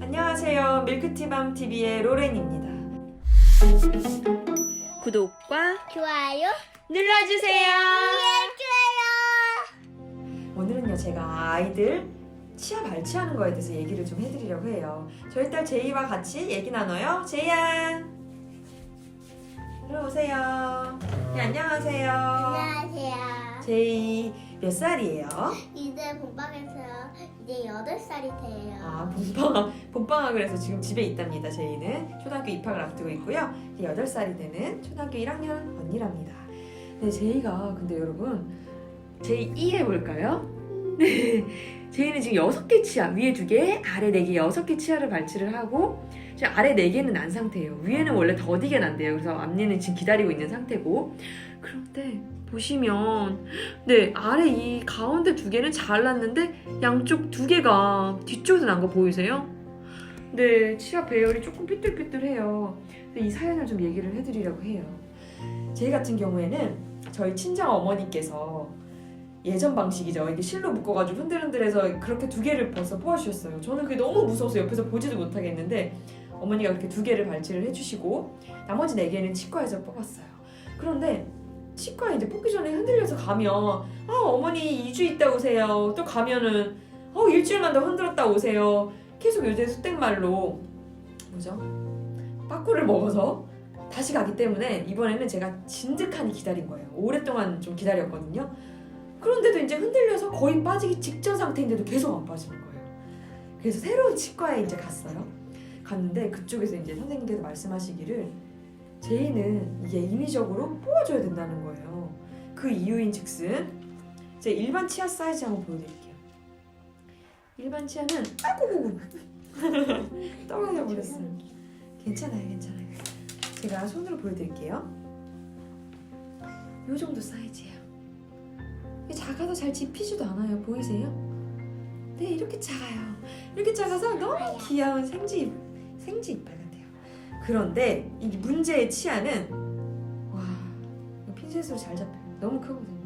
안녕하세요. 밀크티밤 TV의 로렌입니다. 구독과 좋아요 눌러주세요. 해줘요. 오늘은요, 제가 아이들 치아 발치하는 거에 대해서 얘기를 좀 해드리려고 해요. 저희 딸 제이와 같이 얘기 나눠요. 제이야! 들어오세요. 네, 안녕하세요. 안녕하세요. 제이 몇 살이에요? 이제 본방에서 이제 8살이 돼요. 아, 본방학, 본방학을 해서 지금 집에 있답니다. 제이는 초등학교 입학을 앞두고 있고요. 이제 8살이 되는 초등학교 1학년 언니랍니다. 네, 제이가 근데 여러분 제이 이 해볼까요? 네, 제이는 지금 6개 치아 위에 2개, 아래 4개, 6개 치아를 발치를 하고 지금 아래 4개는 난 상태예요. 위에는 원래 더디게 난대요. 그래서 앞니는 지금 기다리고 있는 상태고 그런데 보시면 네 아래 이 가운데 두 개는 잘 났는데 양쪽 두 개가 뒤쪽에서 난 거 보이세요? 네 치아 배열이 조금 삐뚤삐뚤해요. 이 사연을 좀 얘기를 해드리려고 해요. 제 같은 경우에는 저희 친정 어머니께서 예전 방식이죠. 이게 실로 묶어가지고 흔들흔들해서 그렇게 두 개를 벌써 뽑아주셨어요. 저는 그게 너무 무서워서 옆에서 보지도 못하겠는데 어머니가 그렇게 두 개를 발치를 해주시고 나머지 네 개는 치과에서 뽑았어요. 그런데 치과에 이제 뽑기 전에 흔들려서 가면 아 어머니 2주 있다 오세요. 또 가면은 어 일주일만 더 흔들었다 오세요. 계속 요새 속된말로 뭐죠? 빠꾸를 먹어서 다시 가기 때문에 이번에는 제가 진득하니 기다린 거예요. 오랫동안 좀 기다렸거든요. 그런데도 이제 흔들려서 거의 빠지기 직전 상태인데도 계속 안 빠지는 거예요. 그래서 새로운 치과에 이제 갔어요. 갔는데 그쪽에서 이제 선생님께서 말씀하시기를 제이는 이게 인위적으로 뽑아줘야 된다는 거예요. 그 이유인 즉슨 제 일반 치아 사이즈 한번 보여드릴게요. 일반 치아는 아이고 떨어져 버렸어요. 괜찮아요, 괜찮아요. 제가 손으로 보여드릴게요. 이 정도 사이즈예요. 이게 작아서 잘 집히지도 않아요. 보이세요? 네, 이렇게 작아요. 이렇게 작아서 너무 귀여운 생쥐 생쥐 이빨. 그런데 이 문제의 치아는 와 핀셋으로 잘 잡혀요. 너무 크거든요.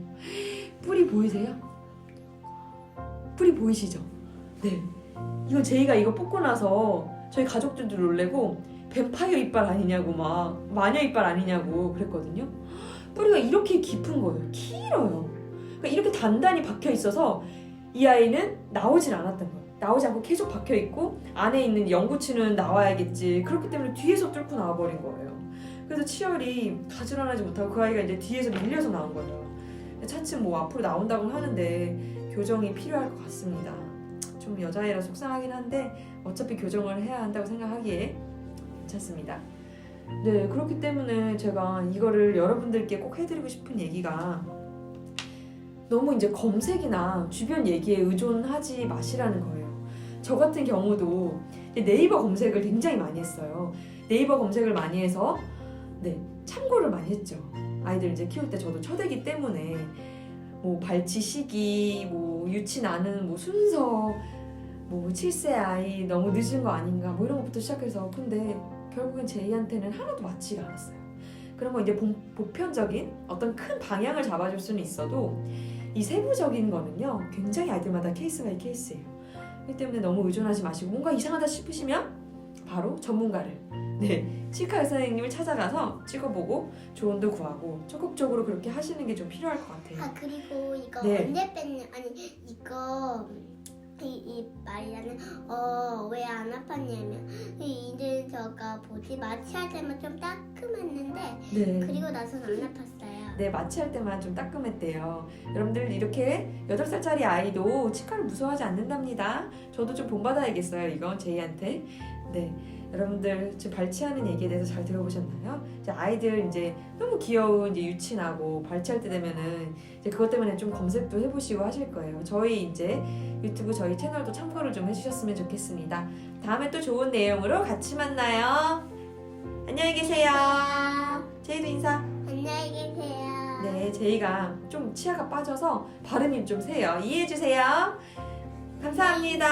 뿔이 보이세요? 뿔이 보이시죠? 네. 이건 제이가 이거 뽑고 나서 저희 가족들도 놀래고 뱀파이어 이빨 아니냐고 막 마녀 이빨 아니냐고 그랬거든요. 뿌리가 이렇게 깊은 거예요. 길어요. 그러니까 이렇게 단단히 박혀 있어서 이 아이는 나오질 않았던 거예요. 나오지 않고 계속 박혀 있고 안에 있는 영구치는 나와야겠지. 그렇기 때문에 뒤에서 뚫고 나와버린 거예요. 그래서 치열이 가지런하지 못하고 그 아이가 이제 뒤에서 밀려서 나온 거예요. 차츰 뭐 앞으로 나온다고 하는데 교정이 필요할 것 같습니다. 좀 여자애라 속상하긴 한데 어차피 교정을 해야 한다고 생각하기에 괜찮습니다. 네, 그렇기 때문에 제가 이거를 여러분들께 꼭 해드리고 싶은 얘기가 너무 이제 검색이나 주변 얘기에 의존하지 마시라는 거예요. 저 같은 경우도 네이버 검색을 굉장히 많이 했어요. 네이버 검색을 많이 해서 네 참고를 많이 했죠. 아이들 이제 키울 때 저도 초대기 때문에 뭐 발치 시기, 뭐 유치 나는 뭐 순서, 뭐 7세 아이 너무 늦은 거 아닌가 뭐 이런 것부터 시작해서 근데 결국엔 제이한테는 하나도 맞지가 않았어요. 그런 거 이제 보, 보편적인 어떤 큰 방향을 잡아줄 수는 있어도 이 세부적인 거는요 굉장히 아이들마다 케이스 바이 케이스예요. 그렇기 때문에 너무 의존하지 마시고 뭔가 이상하다 싶으시면 바로 전문가를 네 치과 의사 선생님을 찾아가서 찍어보고 조언도 구하고 적극적으로 그렇게 하시는 게 좀 필요할 것 같아요. 아 그리고 이거 네. 언제 뺐냐? 아니 이거 이, 이 말이라는 어왜 안 아팠냐면 이제 저가 뭐지 마취할 때만 좀 따끔했는데 네. 그리고 나서는 안 아팠어요. 네, 마취할 때만 좀 따끔했대요. 여러분들 이렇게 8살짜리 아이도 치과를 무서워하지 않는답니다. 저도 좀 본받아야겠어요, 이건 제이한테. 네. 여러분들 지금 발치하는 얘기에 대해서 잘 들어보셨나요? 이제 아이들 이제 너무 귀여운 이제 유치 나고 발치할 때 되면은 이제 그것 때문에 좀 검색도 해보시고 하실 거예요. 저희 이제 유튜브 저희 채널도 참고를 좀 해주셨으면 좋겠습니다. 다음에 또 좋은 내용으로 같이 만나요. 안녕히 계세요. 제이도 인사. 안녕히 계세요. 네, 제이가 좀 치아가 빠져서 발음이 좀 세요. 이해해 주세요. 감사합니다.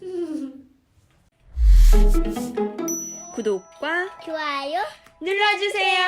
구독과 좋아요 눌러주세요.